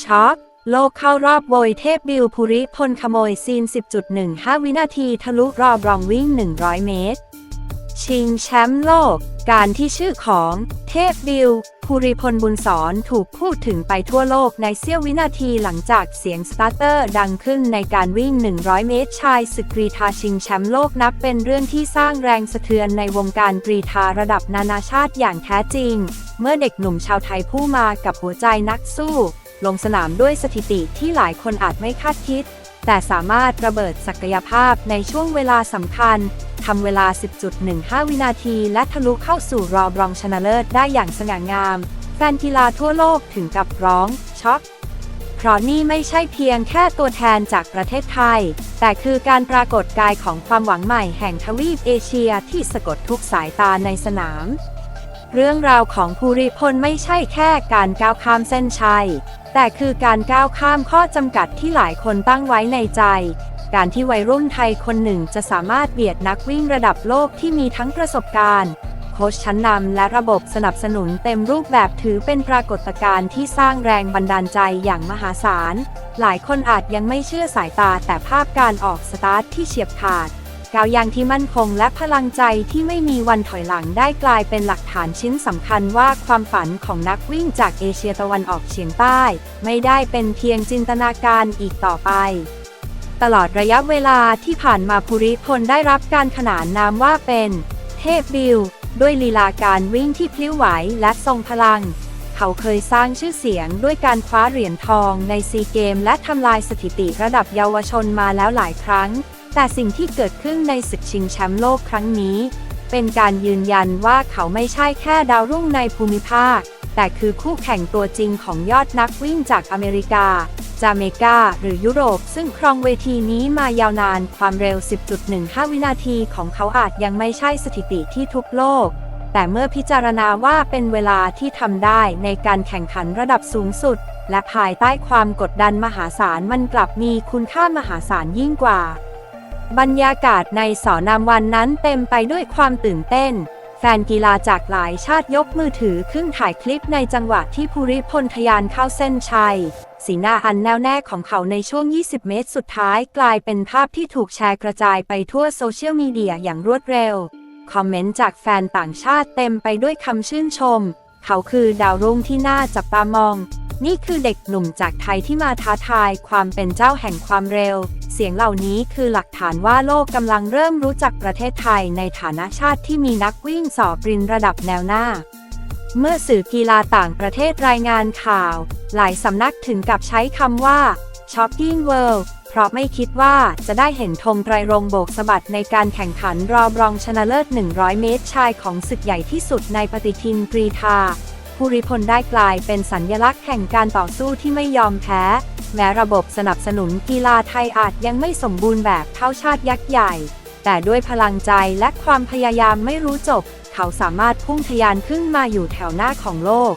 ช็อกโลกเข้ารอบโบยเทพบิวภูริพลขโมยซีน 10.15 วินาทีทะลุรอบรองวิ่ง 100 เมตร ชิงแชมป์โลก การที่ชื่อของเทพบิวภูริพลบุญสอนถูกพูดถึงไปทั่วโลกในเสี้ยววินาทีหลังจากเสียงสตาร์เตอร์ดังขึ้นในการวิ่ง 100 เมตรชายศึกกรีฑาชิงแชมป์โลกนับเป็นเรื่องที่สร้างแรงสะเทือนในวงการกรีฑาระดับนานาชาติอย่างแท้จริง เมื่อเด็กหนุ่มชาวไทยผู้มากับหัวใจนักสู้ ลงสนามด้วยสถิติที่หลายคนอาจไม่คาดคิด แต่สามารถระเบิดศักยภาพในช่วงเวลาสำคัญทำเวลา 10.15 วินาที และทะลุเข้าสู่รอบรองชนะเลิศได้อย่างสง่างาม แฟนกีฬาทั่วโลกถึงกับร้อง ช็อกเพราะนี่ไม่ใช่เพียงแค่ตัวแทนจากประเทศไทย แต่คือการปรากฏกายของความหวังใหม่แห่งทวีปเอเชียที่สะกดทุกสายตาในสนาม เรื่องราวของภูริพลไม่ใช่แค่การก้าวข้ามเส้นชัย แต่คือการก้าวข้ามข้อจำกัดที่หลายคนตั้งไว้ในใจ การที่วัยรุ่นไทยคนหนึ่งจะสามารถเบียดนักวิ่งระดับโลกที่มีทั้งประสบการณ์ โค้ชชั้นนำและระบบสนับสนุนเต็มรูปแบบถือเป็นปรากฏการณ์ที่สร้างแรงบันดาลใจอย่างมหาศาล หลายคนอาจยังไม่เชื่อสายตาแต่ภาพการออกสตาร์ทที่เฉียบขาด ก้าวยางที่มั่นคงและพลังใจที่ไม่มีวันถอยหลังได้กลายเป็นหลักฐานชิ้นสำคัญว่าความฝันของนักวิ่งจากเอเชียตะวันออกเฉียงใต้ ไม่ได้เป็นเพียงจินตนาการอีกต่อไป ตลอดระยะเวลาที่ผ่านมาภูริพลได้รับการขนานนามว่าเป็น เทพบิลด้วยลีลาการวิ่งที่พลิ้วไหวและทรงพลัง เขาเคยสร้างชื่อเสียงด้วยการคว้าเหรียญทองในซีเกม และทำลายสถิติระดับเยาวชนมาแล้วหลายครั้ง แต่สิ่งที่เกิดขึ้นในศึกชิงแชมป์โลกครั้งนี้ เป็นการยืนยันว่าเขาไม่ใช่แค่ดาวรุ่งในภูมิภาค แต่คือคู่แข่งตัวจริงของยอดนักวิ่งจากอเมริกา จาเมกา หรือยุโรป ซึ่งครองเวทีนี้มายาวนานความเร็ว 10.15 วินาทีของเขาอาจยังไม่ใช่สถิติที่ทุกโลก แต่เมื่อพิจารณาว่าเป็นเวลาที่ทำได้ในการแข่งขันระดับสูงสุด และภายใต้ความกดดันมหาศาลมันกลับมีคุณค่ามหาศาลยิ่งกว่า บรรยากาศในสอนามวันนั้นเต็มไปด้วยความตื่นเต้น แฟนกีฬาจากหลายชาติยกมือถือขึ้นถ่ายคลิปในจังหวะที่ภูริพลทยานเข้าเส้นชัย สีหน้าอันแน่วแน่ของเขาในช่วง 20 เมตรสุดท้ายกลายเป็นภาพที่ถูกแชร์กระจายไปทั่วโซเชียลมีเดียอย่างรวดเร็ว คอมเมนต์จากแฟนต่างชาติเต็มไปด้วยคำชื่นชม เขาคือดาวรุ่งที่น่าจับตามอง นี่คือเด็กหนุ่มจากไทยที่มาท้าทายความเป็นเจ้าแห่งความเร็ว เสียงเหล่านี้คือหลักฐานว่าโลกกำลังเริ่มรู้จักประเทศไทยในฐานะชาติที่มีนักวิ่งสอบรินระดับแนวหน้า เมื่อสื่อกีฬาต่างประเทศรายงานข่าว หลายสำนักถึงกับใช้คำว่า Shocking World เพราะไม่คิดว่าจะได้เห็นธงไตรรงโบกสะบัดในการแข่งขันรอบรองชนะเลิศ 100 เมตรชายของศึกใหญ่ที่สุดในปฏิทินกรีฑาภูริพลได้กลายเป็นสัญญลักษณ์แห่งการต่อสู้ที่ไม่ยอมแพ้ แม้ระบบสนับสนุนกีฬาไทยอาจยังไม่สมบูรณ์แบบเท่าชาติยักษ์ใหญ่ แต่ด้วยพลังใจและความพยายามไม่รู้จบ เขาสามารถพุ่งทะยานขึ้นมาอยู่แถวหน้าของโลก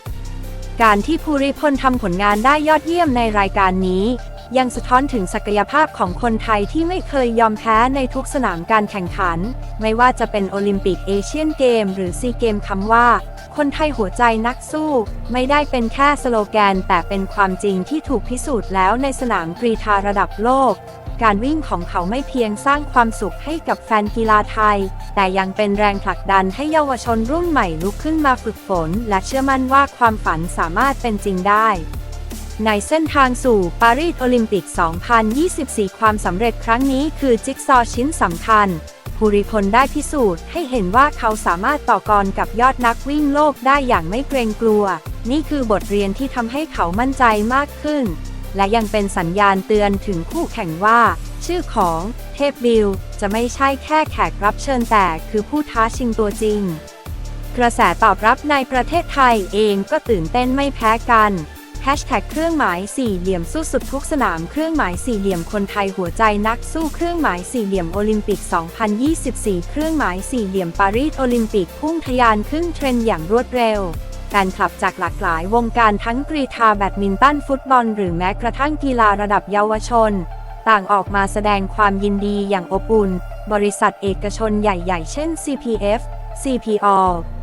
การที่ภูริพลทำผลงานได้ยอดเยี่ยมในรายการนี้ ยังสะท้อนถึงศักยภาพของคนไทยที่ไม่เคยยอมแพ้ในทุกสนามการแข่งขัน ไม่ว่าจะเป็นโอลิมปิกเอเชียนเกม หรือซีเกมคำว่า คนไทยหัวใจนักสู้ ไม่ได้เป็นแค่สโลแกน แต่เป็นความจริงที่ถูกพิสูจน์แล้วในสนามกรีฑาระดับโลก การวิ่งของเขาไม่เพียงสร้างความสุขให้กับแฟนกีฬาไทย แต่ยังเป็นแรงผลักดันให้เยาวชนรุ่นใหม่ลุกขึ้นมาฝึกฝน และเชื่อมั่นว่าความฝันสามารถเป็นจริงได้ ในเส้นทางสู่ปารีสโอลิมปิก 2024 ความสำเร็จครั้งนี้คือจิ๊กซอว์ชิ้นสำคัญ ภูริพลได้พิสูจน์ให้เห็นว่าเขาสามารถต่อกรกับยอดนักวิ่งโลกได้อย่างไม่เกรงกลัว นี่คือบทเรียนที่ทำให้เขามั่นใจมากขึ้น และยังเป็นสัญญาณเตือนถึงคู่แข่งว่า ชื่อของเทพบิลจะไม่ใช่แค่แขกรับเชิญแต่คือผู้ท้าชิงตัวจริง กระแสตอบรับในประเทศไทยเองก็ตื่นเต้นไม่แพ้กัน แฮชแท็กเครื่องหมายสี่เหลี่ยมสู้สุดทุกสนามเครื่องหมายสี่เหลี่ยมคนไทยหัวใจนักสู้เครื่องหมายสี่เหลี่ยมโอลิมปิก 2024 เครื่องหมายสี่เหลี่ยมปารีสโอลิมปิกพุ่งทะยานขึ้นเทรนด์อย่างรวดเร็วการขับจากหลากหลายวงการทั้งกรีฑาแบดมินตันฟุตบอล หรือแม้กระทั่งกีฬาระดับเยาวชน ต่างออกมาแสดงความยินดีอย่างอบอุ่น บริษัทเอกชนใหญ่ ๆ เช่น CPF CPO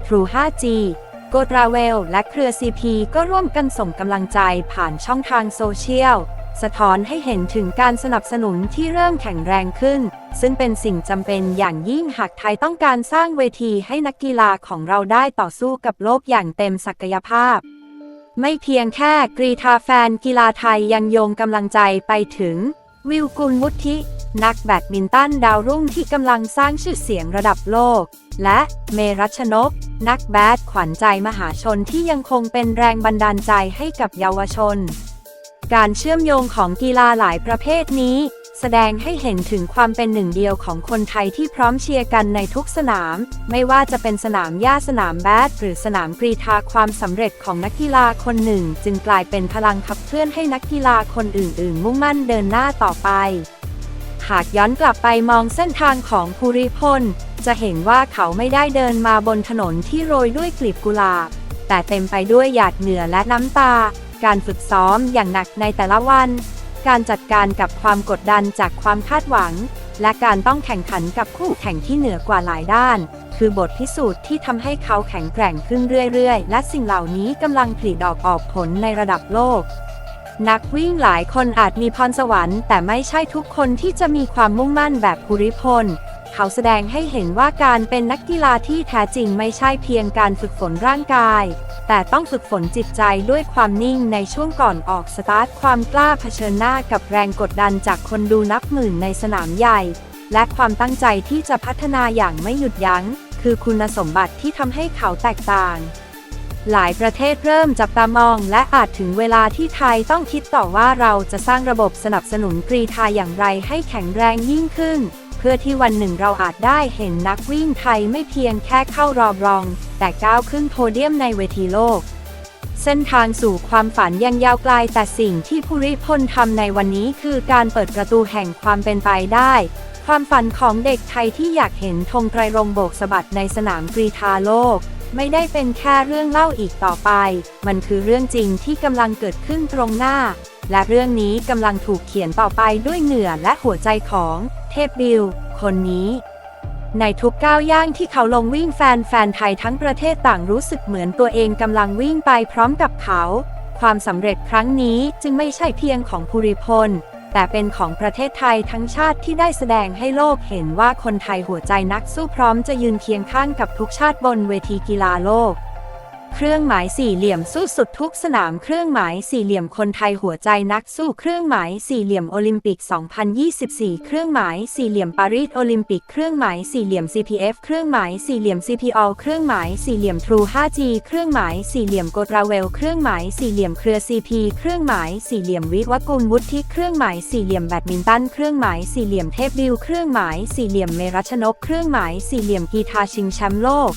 True 5G โกดราเวล และเครือ CP ก็ร่วมกันส่งกำลังใจผ่านช่องทางโซเชียล สะท้อนให้เห็นถึงการสนับสนุนที่เริ่มแข็งแรงขึ้น ซึ่งเป็นสิ่งจำเป็นอย่างยิ่งหากไทยต้องการสร้างเวทีให้นักกีฬาของเราได้ต่อสู้กับโลกอย่างเต็มศักยภาพ ไม่เพียงแค่กรีธาแฟนกีฬาไทยยังโยงกำลังใจไปถึง วิวกุลวุฒิ นักแบดมินตันดาวรุ่งที่กำลังสร้างชื่อเสียงระดับโลก และเมรัชนก นักแบดขวัญใจมหาชนที่ยังคงเป็นแรงบันดาลใจให้กับเยาวชน การเชื่อมโยงของกีฬาหลายประเภทนี้ แสดงให้เห็นถึงความเป็นหนึ่งเดียวของคนไทยที่พร้อมเชียร์กันในทุกสนาม ไม่ว่าจะเป็นสนามหญ้าสนามแบดหรือสนามกรีธาความสำเร็จของนักกีฬาคนหนึ่ง จึงกลายเป็นพลังขับเคลื่อนให้นักกีฬาคนอื่น ๆ มุ่งมั่นเดินหน้าต่อไป หากย้อนกลับไปมองเส้นทางของภูริพลจะเห็นว่าเขาไม่ได้เดินมาบนถนนที่โรยด้วยกลีบกุหลาบ แต่เต็มไปด้วยหยาดเหงื่อและน้ำตา การฝึกซ้อมอย่างหนักในแต่ละวัน การจัดการกับความกดดันจากความคาดหวัง และการต้องแข่งขันกับคู่แข่งที่เหนือกว่าหลายด้าน คือบทพิสูจน์ที่ทำให้เขาแข็งแกร่งขึ้นเรื่อยๆ และสิ่งเหล่านี้กำลังผลิดอกออกผลในระดับโลก นักวิ่งหลายคนอาจมีพรสวรรค์ แต่ไม่ใช่ทุกคนที่จะมีความมุ่งมั่นแบบภูริพล เขาแสดงให้เห็นว่าการเป็นนักกีฬาที่แท้จริงไม่ใช่เพียงการฝึกฝนร่างกาย แต่ต้องฝึกฝนจิตใจด้วยความนิ่งในช่วงก่อนออกสตาร์ทความกล้าเผชิญหน้ากับแรงกดดันจากคนดูนับหมื่นในสนามใหญ่ และความตั้งใจที่จะพัฒนาอย่างไม่หยุดยัง้ง คือคุณสมบัติที่ทำให้เขาแตกต่างหลายประเทศเริ่มจับตามอง และอาจถึงเวลาที่ไทยต้องคิดต่อว่าเราจะสร้างระบบสนับสนุนกรีธาอย่างไรให้แข็งแรงยิ่งขึ้น พื่อที่วันหนึ่งเราอาจได้เห็นนักวิ่งไทยไม่เพียงแค่เข้ารอบรอง แต่ก้าวขึ้นโพเดียมในเวทีโลก เส้นทางสู่ความฝันยังยาวไกลแต่สิ่งที่ภูริพลทำในวันนี้คือการเปิดประตูแห่งความเป็นไปได้ ความฝันของเด็กไทยที่อยากเห็นธงไตรรงโบกสะบัดในสนามกรีธาโลก ไม่ได้เป็นแค่เรื่องเล่าอีกต่อไป มันคือเรื่องจริงที่กำลังเกิดขึ้นตรงหน้า และเรื่องนี้กำลังถูกเขียนต่อไปด้วยเหงื่อและหัวใจของ เทพบิล คนนี้ ในทุกก้าวย่างที่เขาลงวิ่งแฟนแฟนไทยทั้งประเทศต่างรู้สึกเหมือนตัวเองกำลังวิ่งไปพร้อมกับเขา ความสำเร็จครั้งนี้จึงไม่ใช่เพียงของภูริพล แต่เป็นของประเทศไทยทั้งชาติที่ได้แสดงให้โลกเห็นว่าคนไทยหัวใจนักสู้พร้อมจะยืนเคียงข้างกับทุกชาติบนเวทีกีฬาโลก เครื่องหมายสี่เหลี่ยมสู้สุดทุกสนามเครื่องหมายสี่เหลี่ยมคนไทยหัวใจนักสู้เครื่องหมายสี่เหลี่ยมโอลิมปิก 2024 เครื่องหมายสี่เหลี่ยมปารีสโอลิมปิก เครื่องหมายสี่เหลี่ยม CPF เครื่องหมายสี่เหลี่ยม CPO เครื่องหมายสี่เหลี่ยม True 5G เครื่องหมายสี่เหลี่ยมโกตราเวลเครื่องหมายสี่เหลี่ยมเครือ CP เครื่องหมายสี่เหลี่ยมวิวกุลวุฒิเครื่องหมายสี่เหลี่ยมแบดมินตันเครื่องหมายสี่เหลี่ยมเทพบิลเครื่องหมายสี่เหลี่ยมเมรัชนกเครื่องหมายสี่เหลี่ยมกีทาชิงแชมป์โลก